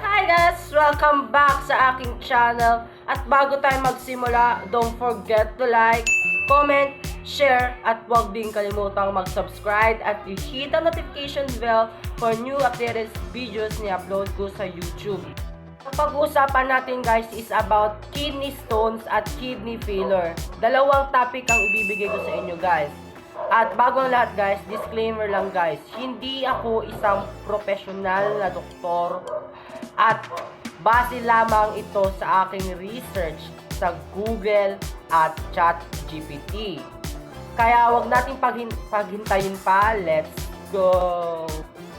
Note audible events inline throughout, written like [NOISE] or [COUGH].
Hi guys! Welcome back sa aking channel. At bago tayo magsimula, don't forget to like, comment, share, at huwag din kalimutang mag-subscribe at i-hit ang notification bell for new updated videos ni upload ko sa YouTube. Ang pag-uusapan natin guys is about kidney stones at kidney failure. Dalawang topic ang ibibigay ko sa inyo guys. At bago ang lahat guys, disclaimer lang guys, hindi ako isang professional na doktor at base lamang ito sa aking research sa Google at ChatGPT. Kaya wag nating paghin- paghintayin pa, let's go!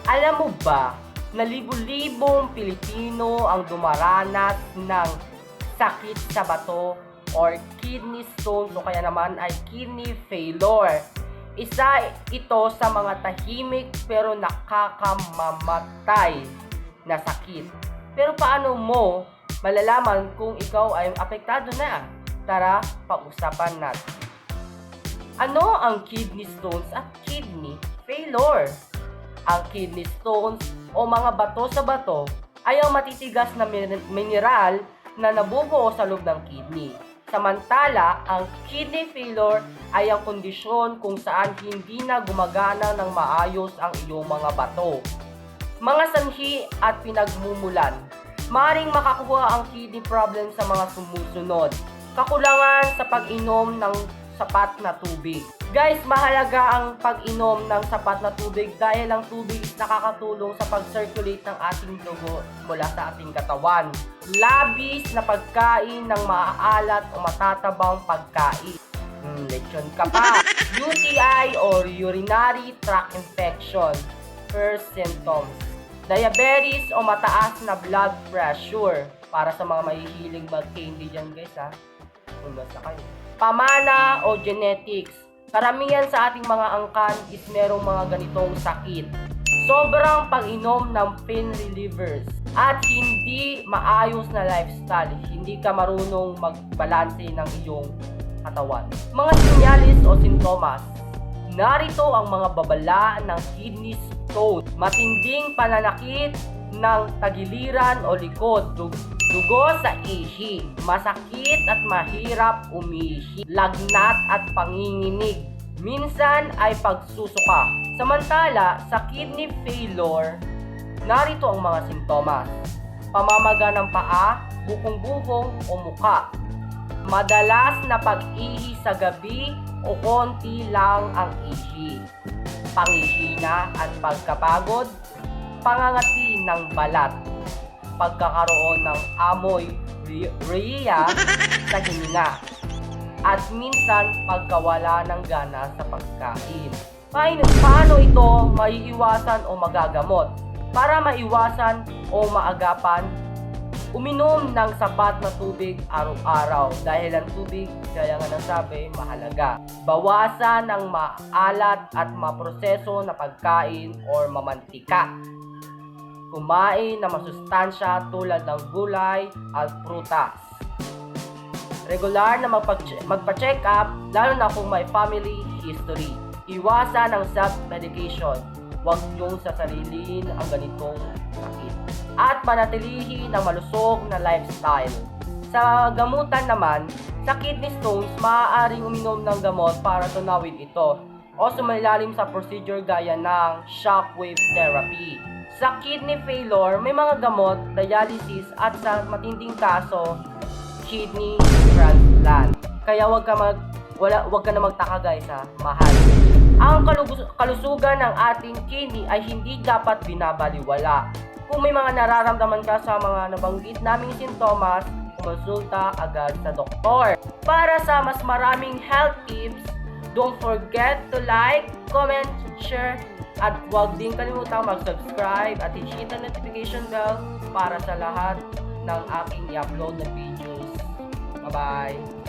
Alam mo ba na libu-libong Pilipino ang dumaranas ng sakit sa bato or kidney stones o kaya naman ay kidney failure. Isa ito sa mga tahimik pero nakakamamatay na sakit. Pero paano mo malalaman kung ikaw ay apektado na? Tara, pag-usapan natin. Ano ang kidney stones at kidney failure? Ang kidney stones o mga bato sa bato ay ang matitigas na min- mineral na nabubuo sa loob ng kidney. Samantala, ang kidney failure ay ang kondisyon kung saan hindi na gumagana ng maayos ang iyong mga bato. Mga sanhi at pinagmumulan. Maring makakuha ang kidney problem sa mga sumusunod. Kakulangan sa pag-inom ng sapat na tubig. Guys, mahalaga ang pag-inom ng sapat na tubig dahil ang tubig is nakakatulong sa pag-circulate ng ating dugo mula sa ating katawan. Labis na pagkain ng maaalat o matatabang pagkain. Hmm, lechon ka pa. [LAUGHS] UTI or urinary tract infection. First symptoms. Diabetes o mataas na blood pressure. Para sa mga mahihilig mag-candy dyan guys ha. Umas na kayo. Pamana o genetics. Karamihan sa ating mga angkan is merong mga ganitong sakit. Sobrang pag-inom ng pain relievers at hindi maayos na lifestyle. Hindi ka marunong magbalanse ng iyong katawan. Mga sinyalis o sintomas. Narito ang mga babala ng kidney stone. Matinding pananakit ng tagiliran o likod. Dug- dugo sa ihi. Masakit at mahirap umihi. Lagnat at panginginig. Minsan ay pagsusuka. Samantala, sa kidney failure, narito ang mga sintomas. Pamamaga ng paa, bukong-bukong o muka. Madalas na pag-ihi sa gabi o konti lang ang ihi. Pangihina at pagkapagod, pangangati ng balat, pagkakaroon ng amoy rhea sa hininga, at minsan pagkawala ng gana sa pagkain. Paano, paano ito maiiwasan o magagamot? Para maiwasan o maagapan, uminom ng sapat na tubig araw-araw dahil ang tubig, kaya nga nasabi, mahalaga. Bawasan ng maalat at maproseso na pagkain or mamantika. Kumain ng masustansya tulad ng gulay at prutas. Regular na magpa- magpa-check up, lalo na kung may family history. Iwasan ang self-medication. Huwag niyong sasarilin ang ganitong sakit. At panatilihin ang malusog na lifestyle. Sa gamutan naman, sa kidney stones, maaaring uminom ng gamot para tunawin ito o sumailalim sa procedure gaya ng shockwave therapy. Sa kidney failure, may mga gamot, dialysis at sa matinding kaso, kidney transplant. Kaya wag ka mag wala wag ka na magtaka guys ha, mahal. Ang kalusugan ng ating kidney ay hindi dapat binabaliwala. Kung may mga nararamdaman ka sa mga nabanggit naming sintomas, kumonsulta agad sa doktor. Para sa mas maraming health tips, don't forget to like, comment, share, at huwag din kalimutang mag-subscribe at i-hit ang notification bell para sa lahat ng aking i-upload na videos. Bye-bye!